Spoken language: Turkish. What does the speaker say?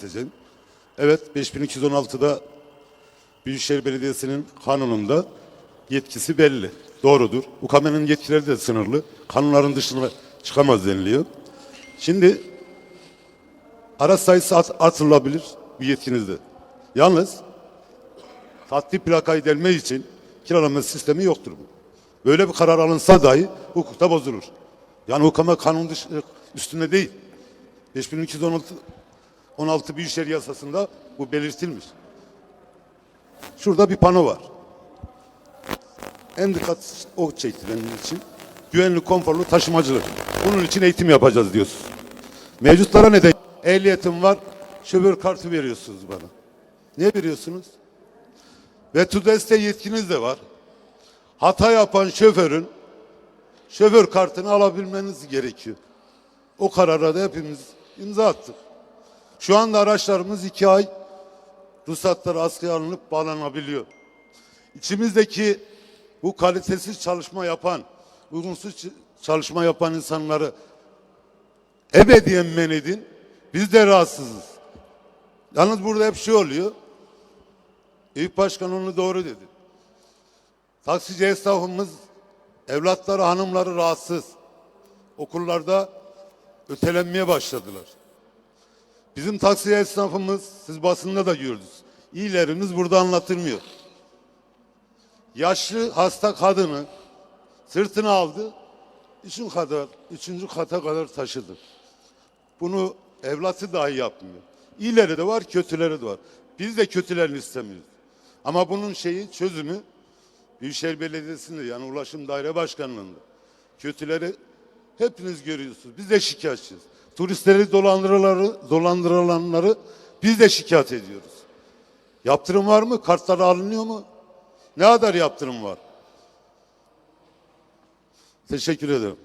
Seçin. Evet 5216'da Büyükşehir Belediyesi'nin kanununda yetkisi belli. Doğrudur. UKM'nin yetkileri de sınırlı. Kanunların dışına çıkamaz deniliyor. Şimdi araç sayısı at- artırılabilir bu yetkinizde. Yalnız tatlı plakayı delme için kiralama sistemi yoktur bu. Böyle bir karar alınsa dahi hukukta bozulur. Yani hukama kanun dışı, üstünde değil. 5216 16 Büyükşehir Yasası'nda bu belirtilmiş. Şurada bir pano var. En dikkat o çekti benim için. Güvenli, konforlu taşımacılık. Bunun için eğitim yapacağız diyorsunuz. Mevcutlara ne de ehliyetim var, şoför kartı veriyorsunuz bana. Ne veriyorsunuz? Ve TÜDES'te yetkiniz de var. Hata yapan şoförün şoför kartını alabilmeniz gerekiyor. O karara da hepimiz imza attık. Şu anda araçlarımız iki ay ruhsatları askıya alınıp bağlanabiliyor. İçimizdeki bu kalitesiz çalışma yapan, uygunsuz çalışma yapan insanları ebediyen men edin. Biz de rahatsızız. Yalnız burada hep şey oluyor. İlk başkan onu doğru dedi. Taksici esnafımız, evlatları, hanımları rahatsız. Okullarda ötelenmeye başladılar. Bizim taksi esnafımız, siz basında da gördünüz. İyileriniz burada anlatılmıyor. Yaşlı hasta kadını sırtına aldı, üçün kadar, üçüncü kata kadar taşıdı. Bunu evlatı dahi yapmıyor. İyileri de var, kötüleri de var. Biz de kötülerini istemiyoruz. Ama bunun şeyi, çözümü Büyükşehir Belediyesi'nde yani Ulaşım Daire Başkanlığı'nda. Kötüleri hepiniz görüyorsunuz. Biz de şikayetçiyiz. Turistleri dolandırıları, dolandırılanları biz de şikayet ediyoruz. Yaptırım var mı? Kartları alınıyor mu? Ne kadar yaptırım var? Teşekkür ederim.